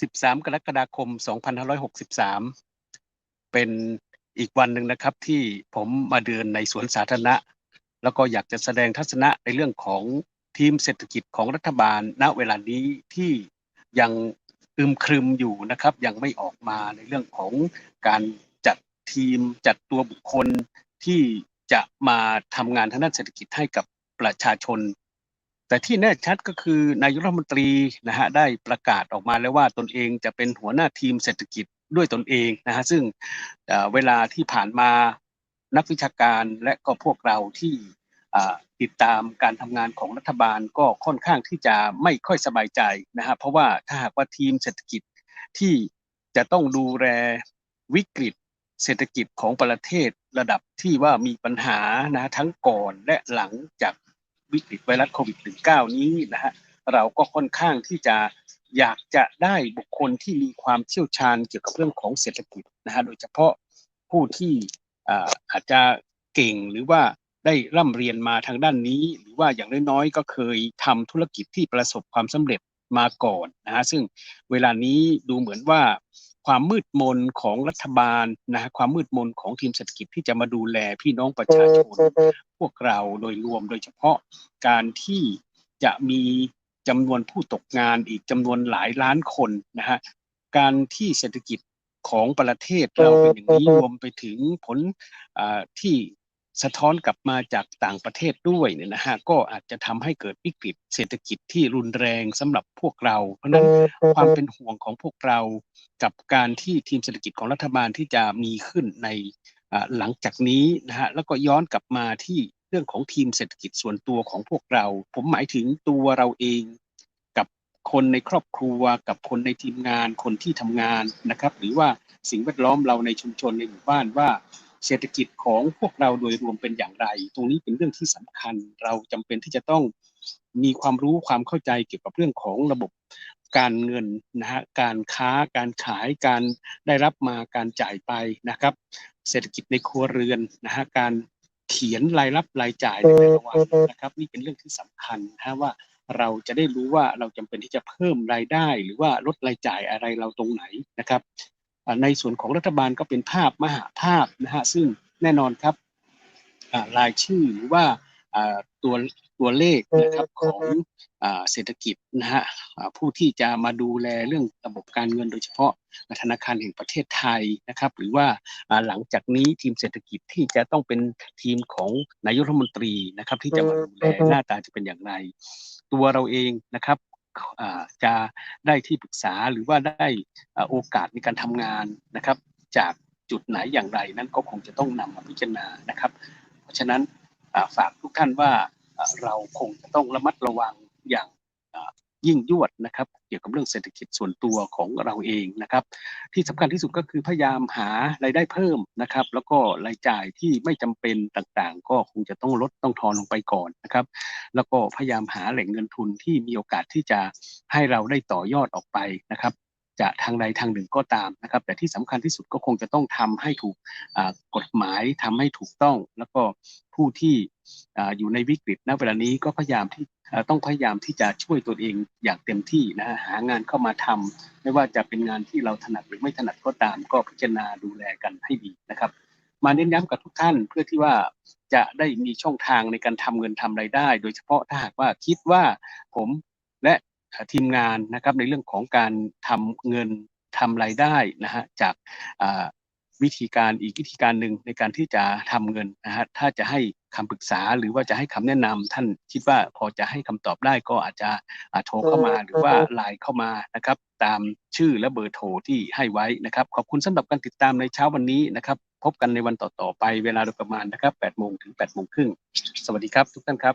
13 กรกฎาคม 2563 เป็นอีกวันหนึ่งนะครับที่ผมมาเดินในสวนสาธารณะ แล้วก็อยากจะแสดงทัศนะในเรื่องของทีมเศรษฐกิจของรัฐบาลณเวลานี้ที่ยังอึมครึมอยู่นะครับ ยังไม่ออกมาในเรื่องของการจัดทีมจัดตัวบุคคลที่จะมาทำงานทางด้านเศรษฐกิจให้กับประชาชน แต่ที่แน่ชัดก็คือนายกรัฐมนตรีนะฮะได้ประกาศออกมาแล้วว่าตนเองจะเป็นหัวหน้าทีมเศรษฐกิจด้วยตนเองนะฮะซึ่งเวลาที่ผ่านมานักวิชาการและก็พวกเราที่ติดตามการทำงานของรัฐบาลก็ค่อนข้างที่จะไม่ค่อยสบายใจนะฮะเพราะว่าถ้าหากว่าทีมเศรษฐกิจที่จะต้องดูแลวิกฤตเศรษฐกิจของประเทศระดับที่ว่ามีปัญหานะทั้งก่อนและหลังจาก วิกฤตไวรัสโควิด -19 นี้นะฮะเราก็ค่อนข้างที่จะอยากจะได้บุคคลที่มีความเชี่ยวชาญเกี่ยวกับเรื่องของเศรษฐกิจนะฮะโดยเฉพาะผู้ที่อาจจะเก่งหรือว่าได้ร่ำเรียนมาทางด้านนี้ หรือว่าอย่างน้อยๆ ก็เคยทำธุรกิจที่ประสบความสำเร็จมาก่อนนะฮะซึ่งเวลานี้ดูเหมือนว่า ความมืดมนของรัฐบาลนะฮะความมืดมนของทีมเศรษฐกิจที่จะมาดูแลพี่น้องประชาชน พวกเราโดยรวมโดยเฉพาะการที่จะมีจำนวนผู้ตกงานอีกจำนวนหลายล้านคนนะฮะการที่เศรษฐกิจของประเทศเราเป็นอย่างนี้รวมไปถึงผลที่ สะท้อนกลับมาจากต่างประเทศด้วยเนี่ยนะฮะก็อาจจะทำให้เกิดวิกฤตเศรษฐกิจที่รุนแรงสำหรับพวกเรา เพราะนั้นความเป็นห่วงของพวกเรา กับการที่ทีมเศรษฐกิจของรัฐบาลที่จะมีขึ้นในหลังจากนี้นะฮะแล้วก็ย้อนกลับมาที่เรื่องของทีมเศรษฐกิจส่วนตัวของพวกเรา ผมหมายถึงตัวเราเอง กับคนในครอบครัว กับคนในทีมงานคนที่ทำงานนะครับ หรือว่าสิ่งแวดล้อมเราในชุมชนในหมู่บ้านว่า เศรษฐกิจของพวกเราโดยรวมเป็นอย่างไร ตรงนี้เป็นเรื่องที่สำคัญ เราจำเป็นที่จะต้องมีความรู้ความเข้าใจเกี่ยวกับเรื่องของระบบการเงินนะฮะการค้าการขายการได้รับมาการจ่ายไปนะครับ เศรษฐกิจในครัวเรือนนะฮะการเขียนรายรับรายจ่ายในแต่ละวันนะครับ นี่เป็นเรื่องที่สำคัญนะว่าเราจะได้รู้ว่าเราจำเป็นที่จะเพิ่มรายได้ หรือว่าลดรายจ่ายอะไรเราตรงไหนนะครับ ในส่วนของรัฐบาลก็เป็นภาพมหาภาพนะฮะซึ่งแน่นอนครับรายชื่อหรือว่าตัวตัวเลขนะครับของเศรษฐกิจนะฮะผู้ที่จะมาดูแลเรื่องระบบการเงินโดยเฉพาะธนาคารแห่งประเทศไทยนะครับ หรือว่าหลังจากนี้ทีมเศรษฐกิจที่จะต้องเป็นทีมของนายกรัฐมนตรีนะครับ ที่จะมาดูแลหน้าตาจะเป็นอย่างไร ตัวเราเองนะครับ จะได้ที่ปรึกษาหรือว่าได้โอกาสในการทำงานนะครับ จากจุดไหนอย่างไรนั้นก็คงจะต้องนำมาพิจารณานะครับ เพราะฉะนั้นฝากทุกท่านว่าเราคงจะต้องระมัดระวังอย่าง ยิ่งยวดนะครับ เกี่ยวกับเรื่องเศรษฐกิจส่วนตัวของเราเองนะครับ ที่สำคัญที่สุดก็คือพยายามหารายได้เพิ่มนะครับ แล้วก็รายจ่ายที่ไม่จำเป็นต่างๆ ก็คงจะต้องลดต้องทอนลงไปก่อนนะครับ แล้วก็พยายามหาแหล่งเงินทุนที่มีโอกาสที่จะให้เราได้ต่อยอดออกไปนะครับ จะทางใดทางหนึ่งก็ตามนะครับ แต่ที่สำคัญที่สุดก็คงจะต้องทำให้ถูกกฎหมายทำให้ถูกต้อง แล้วก็ผู้ที่อยู่ในวิกฤตณเวลานี้ก็พยายามที่ต้องพยายามที่จะช่วยตัวเองอย่างเต็มที่นะหางานเข้ามาทำไม่ว่าจะเป็นงานที่เราถนัดหรือไม่ถนัดก็ตาม ก็พิจารณาดูแลกันให้ดีนะครับ มาเน้นย้ำกับทุกท่านเพื่อที่ว่าจะได้มีช่องทางในการทำเงินทำไรายได้ โดยเฉพาะถ้าหากว่าคิดว่าผมและ ทีมงานนะครับในเรื่องของการทำเงินทำรายได้นะฮะจากวิธีการอีกวิธีการหนึ่งในการที่จะทำเงินนะฮะถ้าจะให้คำปรึกษาหรือว่าจะให้คำแนะนำท่านคิดว่าพอจะให้คำตอบได้ก็อาจจะโทรเข้ามาหรือว่าไลน์เข้ามานะครับ ตามชื่อและเบอร์โทรที่ให้ไว้นะครับ ขอบคุณสำหรับการติดตามในเช้าวันนี้นะครับ พบกันในวันต่อๆไปเวลาโดยประมาณนะครับ8โมงถึง8โมงครึ่งสวัสดีครับทุกท่านครับ